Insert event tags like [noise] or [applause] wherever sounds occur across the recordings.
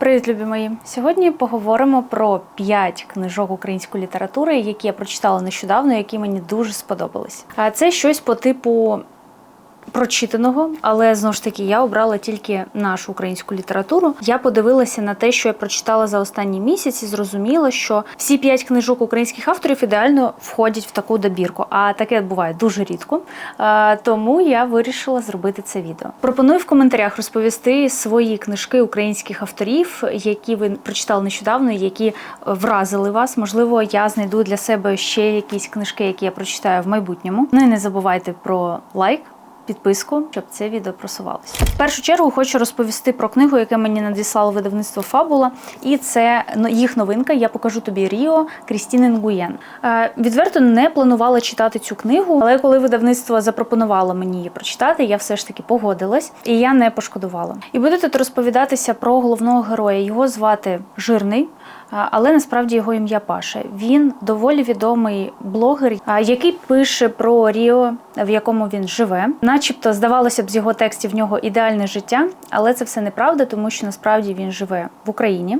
Привіт, любі мої! Сьогодні поговоримо про 5 книжок української літератури, які я прочитала нещодавно, які мені дуже сподобались. А це щось по типу прочитаного, але знову ж таки я обрала тільки нашу українську літературу. Я подивилася на те, що я прочитала за останні місяці, зрозуміла, що всі п'ять книжок українських авторів ідеально входять в таку добірку. А таке буває дуже рідко. Тому я вирішила зробити це відео. Пропоную в коментарях розповісти свої книжки українських авторів, які ви прочитали нещодавно, які вразили вас. Можливо, я знайду для себе ще якісь книжки, які я прочитаю в майбутньому. Ну і не забувайте про лайк підписку, щоб це відео просувалося. В першу чергу хочу розповісти про книгу, яке мені надіслало видавництво Фабула, і це їх новинка. Я покажу тобі Ріо Крістіни Нгуєн. Е, Відверто не планувала читати цю книгу, але коли видавництво запропонувало мені її прочитати, я все ж таки погодилась і я не пошкодувала. І буду тут розповідатися про головного героя. Його звати Жирний. Але насправді його ім'я Паша. Він доволі відомий блогер, який пише про Ріо, в якому він живе. Начебто, здавалося б, з його текстів в нього ідеальне життя, але це все неправда, тому що насправді він живе в Україні.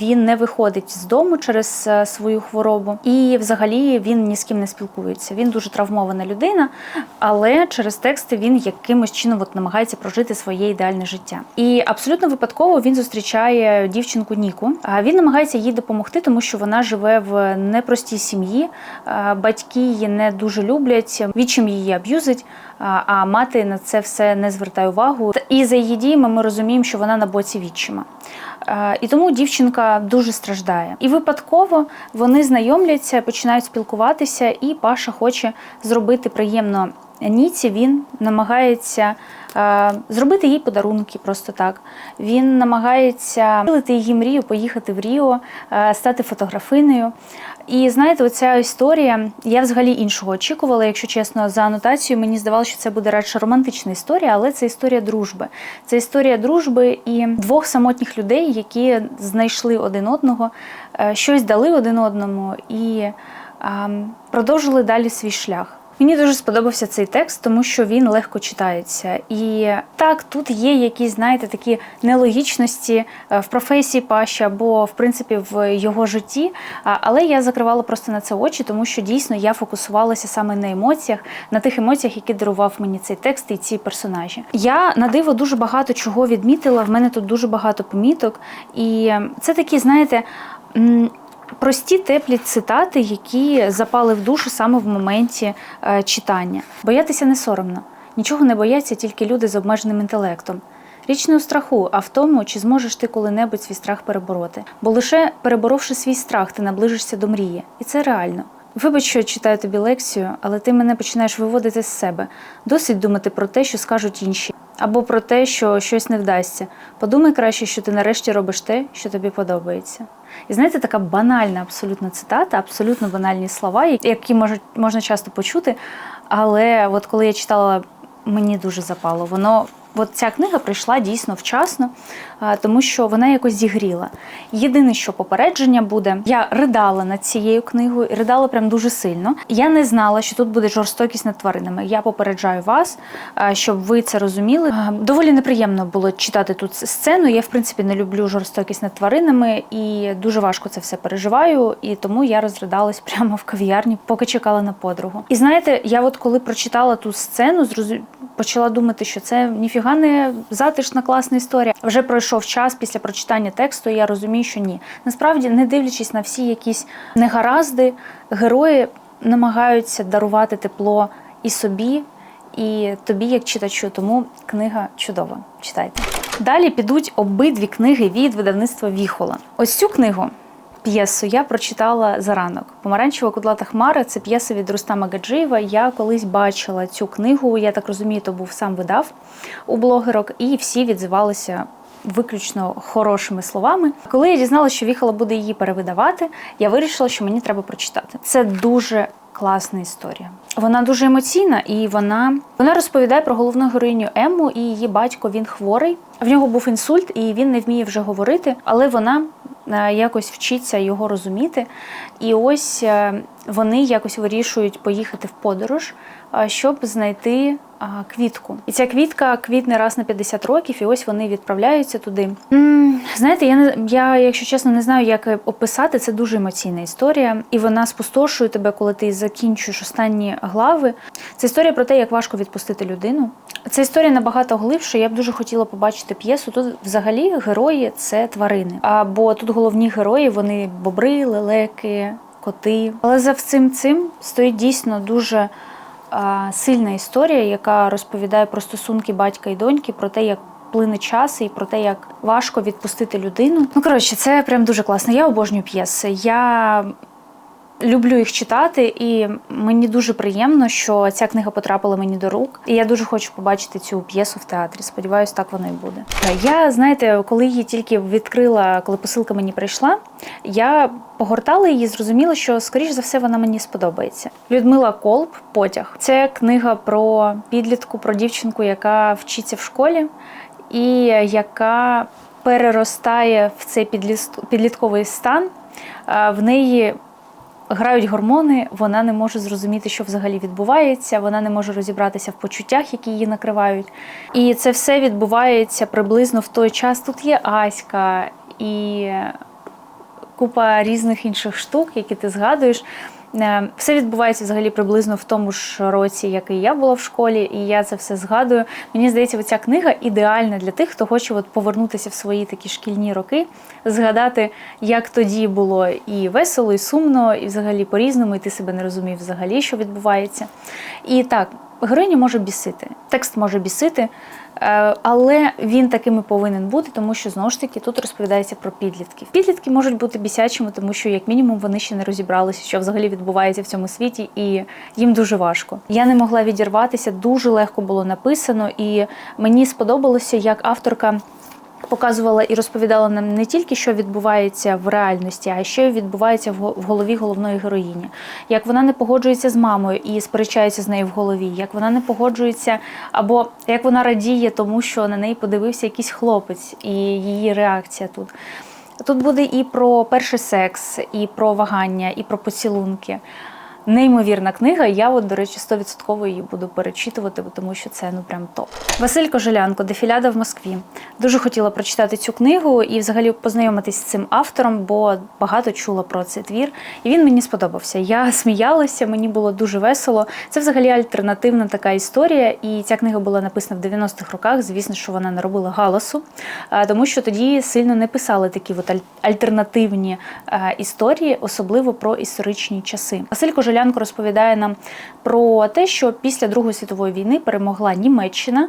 Він не виходить з дому через е, свою хворобу, і взагалі він ні з ким не спілкується. Він дуже травмована людина, але через тексти він якимось чином от намагається прожити своє ідеальне життя. І абсолютно випадково він зустрічає дівчинку Ніку. Він намагається їй допомогти, тому що вона живе в непростій сім'ї. Батьки її не дуже люблять, відчим її аб'юзить, а мати на це все не звертає увагу. І за її діями ми розуміємо, що вона на боці відчима. І тому дівчинка дуже страждає. І випадково вони знайомляться, починають спілкуватися, і Паша хоче зробити приємно Ніці. Він намагається е, зробити їй подарунки просто так. Він намагається втілити її мрію, поїхати в Ріо, е, стати фотографинею. І знаєте, оця історія, я взагалі іншого очікувала, якщо чесно, за анотацією мені здавалося, що це буде радше романтична історія, але це історія дружби. Це історія дружби і двох самотніх людей, які знайшли один одного, е, щось дали один одному і ем, продовжили далі свій шлях. Мені дуже сподобався цей текст, тому що він легко читається. І так, тут є якісь, знаєте, такі нелогічності е, в професії Паші або в принципі в його житті. Але я закривала просто на це очі, тому що дійсно я фокусувалася саме на емоціях, на тих емоціях, які дарував мені цей текст і ці персонажі. Я на диво дуже багато чого відмітила. В мене тут дуже багато поміток, і це такі, знаєте. Прості теплі цитати, які запали в душу саме в моменті е, читання. Боятися не соромно. Нічого не бояться тільки люди з обмеженим інтелектом. Річ не у страху, а в тому, чи зможеш ти коли-небудь свій страх перебороти. Бо лише переборовши свій страх, ти наближишся до мрії. І це реально. Вибач, що читаю тобі лекцію, але ти мене починаєш виводити з себе. Досить думати про те, що скажуть інші, або про те, що щось не вдасться. Подумай краще, що ти нарешті робиш те, що тобі подобається. І знаєте, така банальна абсолютно цитата, абсолютно банальні слова, які можуть, можна часто почути. Але от коли я читала, мені дуже запало. Воно От ця книга прийшла дійсно вчасно, тому що вона якось зігріла. Єдине, що попередження буде, я ридала над цією книгою, ридала прям дуже сильно. Я не знала, що тут буде жорстокість над тваринами. Я попереджаю вас, щоб ви це розуміли. Доволі неприємно було читати тут сцену. Я, в принципі, не люблю жорстокість над тваринами і дуже важко це все переживаю. І тому я розридалась [laughs] прямо в кав'ярні, поки чекала на подругу. І знаєте, я от коли прочитала ту сцену, зрозу... почала думати, що це ніфіга не затишна, класна історія. Вже пройшов час після прочитання тексту, і я розумію, що ні. Насправді, не дивлячись на всі якісь негаразди, герої намагаються дарувати тепло і собі, і тобі, як читачу. Тому книга чудова. Читайте. Далі підуть обидві книги від видавництва Віхола. Ось цю книгу. П'єсу я прочитала за ранок. Помаранчева кудлата хмара це п'єса від Рустама Гаджиєва. Я колись бачила цю книгу. Я так розумію, то був сам видав у блогерок, і всі відзивалися виключно хорошими словами. Коли я дізналася, що Віхола буде її перевидавати, я вирішила, що мені треба прочитати. Це дуже класна історія. Вона дуже емоційна і вона, вона розповідає про головну героїню Емму і її батько. Він хворий. В нього був інсульт, і він не вміє вже говорити, але вона якось вчиться його розуміти. І ось е, вони якось вирішують поїхати в подорож щоб знайти квітку. І ця квітка квітне раз на 50 років, і ось вони відправляються туди. знаєте, я не я, якщо чесно, не знаю, як описати. Це дуже емоційна історія, і вона спустошує тебе, коли ти закінчуєш останні глави. Це історія про те, як важко відпустити людину. Це історія набагато глибше. Я б дуже хотіла побачити п'єсу. Тут взагалі герої це тварини. А бо тут головні герої вони бобри, лелеки, коти. Але за всім цим стоїть дійсно дуже сильна історія, яка розповідає про стосунки батька і доньки, про те, як плине час і про те, як важко відпустити людину. Ну коротше, це прям дуже класно. Я обожнюю п'єси. Я Люблю їх читати, і мені дуже приємно, що ця книга потрапила мені до рук. І я дуже хочу побачити цю п'єсу в театрі. Сподіваюсь, так воно і буде. Я знаєте, коли її тільки відкрила, коли посилка мені прийшла, я погортала її, зрозуміла, що скоріш за все вона мені сподобається. Людмила Колб Потяг це книга про підлітку, про дівчинку, яка вчиться в школі, і яка переростає в цей підлітковий стан. В неї грають гормони, вона не може зрозуміти, що взагалі відбувається, вона не може розібратися в почуттях, які її накривають. І це все відбувається приблизно в той час. Тут є Аська і купа різних інших штук, які ти згадуєш. Е, все відбувається взагалі приблизно в тому ж році, як і я була в школі, і я це все згадую. Мені здається, ця книга ідеальна для тих, хто хоче от повернутися в свої такі шкільні роки, згадати, як тоді було і весело, і сумно, і взагалі по-різному, і ти себе не розумів взагалі, що відбувається. І так, героїня може бісити, текст може бісити. Е, але він таким і повинен бути, тому що знову ж таки тут розповідається про підлітків. Підлітки можуть бути бісячими, тому що, як мінімум, вони ще не розібралися, що взагалі відбувається в цьому світі, і їм дуже важко. Я не могла відірватися, дуже легко було написано, і мені сподобалося, як авторка показувала і розповідала нам не тільки, що відбувається в реальності, а що відбувається в голові головної героїні. Як вона не погоджується з мамою і сперечається з нею в голові, як вона не погоджується, або як вона радіє, тому що на неї подивився якийсь хлопець, і її реакція тут. Тут буде і про перший секс, і про вагання, і про поцілунки. Неймовірна книга. Я, от, до речі, 100% її буду перечитувати, тому що це ну прям топ. Василь Кожелянко, Дефіляда в Москві. Дуже хотіла прочитати цю книгу і взагалі познайомитись з цим автором, бо багато чула про цей твір, і він мені сподобався. Я [laughs] сміялася, мені було дуже весело. Це взагалі альтернативна така історія. І ця книга була написана в 90-х роках. Звісно, що вона не робила галасу, тому що тоді сильно не писали такі от альтернативні історії, особливо про історичні часи. Василь Кожелянко Полянко розповідає нам про те, що після Другої світової війни перемогла Німеччина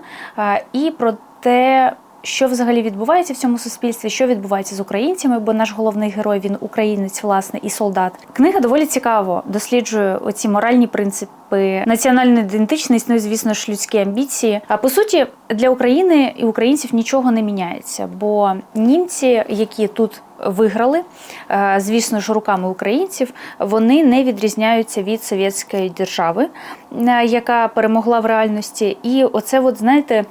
і про те. Що взагалі відбувається в цьому суспільстві, що відбувається з українцями, бо наш головний герой він українець, власне, і солдат. Книга доволі цікаво досліджує оці моральні принципи, національної ідентичність, ну і звісно ж людські амбіції. А по суті, для України і українців нічого не міняється, бо німці, які тут виграли, е, звісно ж, руками українців, вони не відрізняються від совєтської держави, е, яка перемогла в реальності. І оце, от знаєте,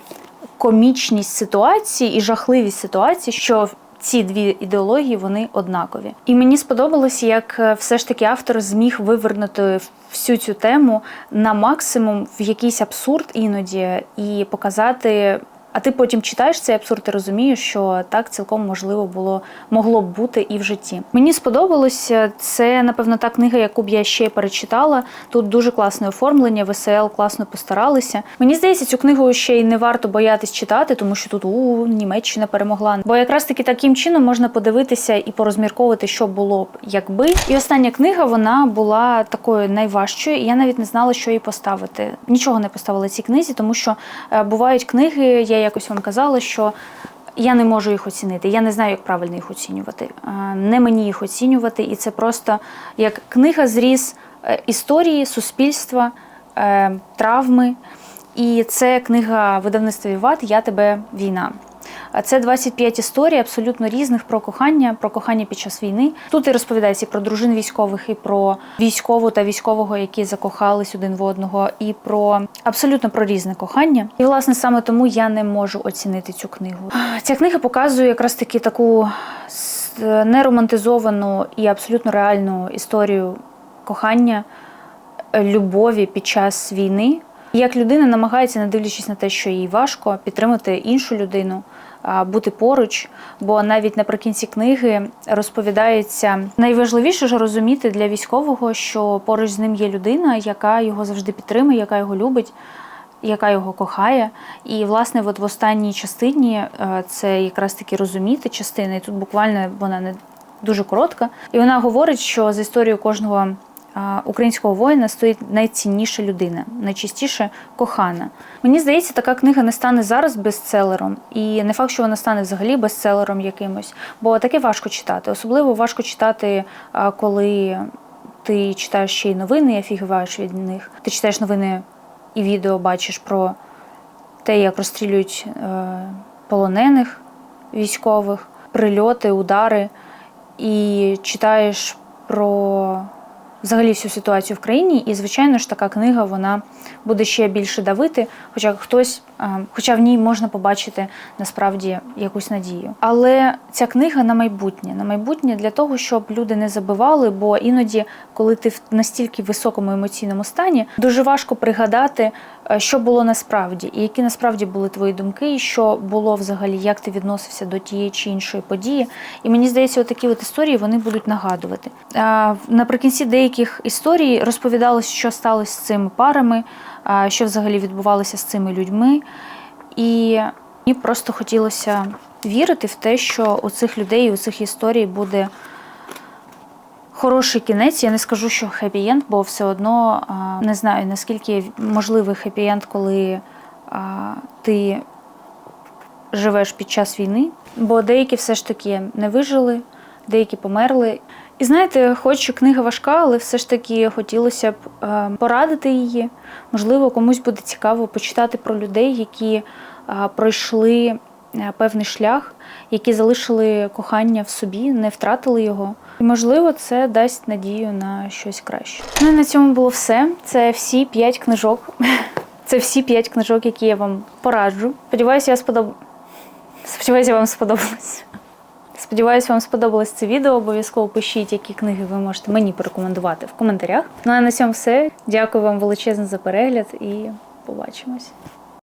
комічність ситуації і жахливість ситуації, що ці дві ідеології вони однакові. І мені сподобалося, як е, все ж таки автор зміг вивернути всю цю тему на максимум в якийсь абсурд іноді і показати а ти потім читаєш цей абсурд і розумієш, що так цілком можливо було могло б бути і в житті. Мені сподобалося це, напевно, та книга, яку б я ще перечитала. Тут дуже класне оформлення, ВСЛ класно постаралися. Мені здається, цю книгу ще й не варто боятись читати, тому що тут у Німеччина перемогла. Бо якраз таки таким чином можна подивитися і порозмірковувати, що було б якби. І остання книга вона була такою найважчою, і я навіть не знала, що їй поставити. Нічого не поставила цій книзі, тому що е, бувають книги. я якось вам казала, що я не можу їх оцінити. Я не знаю, як правильно їх оцінювати. Не мені їх оцінювати, і це просто як книга зріз е, історії, суспільства, е, травми. І це книга видавництва Віват Я тебе війна. Це 25 історій абсолютно різних про кохання, про кохання під час війни. Тут і розповідається і про дружин військових, і про військову та військового, які закохались один в одного, і про абсолютно про різне кохання. І власне саме тому я не можу оцінити цю книгу. Ця книга показує якраз таки таку неромантизовану і абсолютно реальну історію кохання. любові під час війни. Як людина намагається, не дивлячись на те, що їй важко, підтримати іншу людину, а, бути поруч. Бо навіть наприкінці книги розповідається найважливіше ж розуміти для військового, що поруч з ним є людина, яка його завжди підтримує, яка його любить. Яка його кохає, і власне, от в останній частині е, це якраз таки розуміти частина, і тут буквально вона не дуже коротка. І вона говорить, що за історією кожного українського воїна стоїть найцінніша людина, найчастіше кохана. Мені здається, така книга не стане зараз бестселером, і не факт, що вона стане взагалі бестселером якимось, бо таке важко читати. Особливо важко читати, коли ти читаєш ще й новини і офігіваєш від них. Ти читаєш новини і відео бачиш про те, як розстрілюють е, полонених військових, прильоти, удари, і читаєш про взагалі всю ситуацію в країні. І, звичайно ж, така книга вона буде ще більше давити, хоча хтось, е, хоча в ній можна побачити насправді якусь надію. Але ця книга на майбутнє, на майбутнє для того, щоб люди не забивали, бо іноді, коли ти в настільки високому емоційному стані, дуже важко пригадати, що було насправді, і які насправді були твої думки, і що було взагалі, як ти відносився до тієї чи іншої події. І мені здається, такі от історії вони будуть нагадувати. Наприкінці деяких історій розповідалось, що сталося з цими парами, що взагалі відбувалося з цими людьми. І мені просто хотілося вірити в те, що у цих людей, у цих історій буде хороший кінець. Я не скажу, що хеппі-енд, бо все одно не знаю, наскільки можливий хеппі-енд, коли ти живеш під час війни. Бо деякі все ж таки не вижили, деякі померли. І знаєте, хоч книга важка, але все ж таки хотілося б порадити її. Можливо, комусь буде цікаво почитати про людей, які пройшли певний шлях, які залишили кохання в собі, не втратили його. І можливо, це дасть надію на щось краще. Ну і на цьому було все. Це всі п'ять книжок. [laughs] Це всі п'ять книжок, які я вам пораджу. Сподіваюся, я сподоб... Сподіваюся, вам сподобалось. Сподіваюсь, вам сподобалось це відео. Обов'язково пишіть, які книги ви можете мені порекомендувати в коментарях. Ну а на цьому все. Дякую вам величезно за перегляд і побачимось.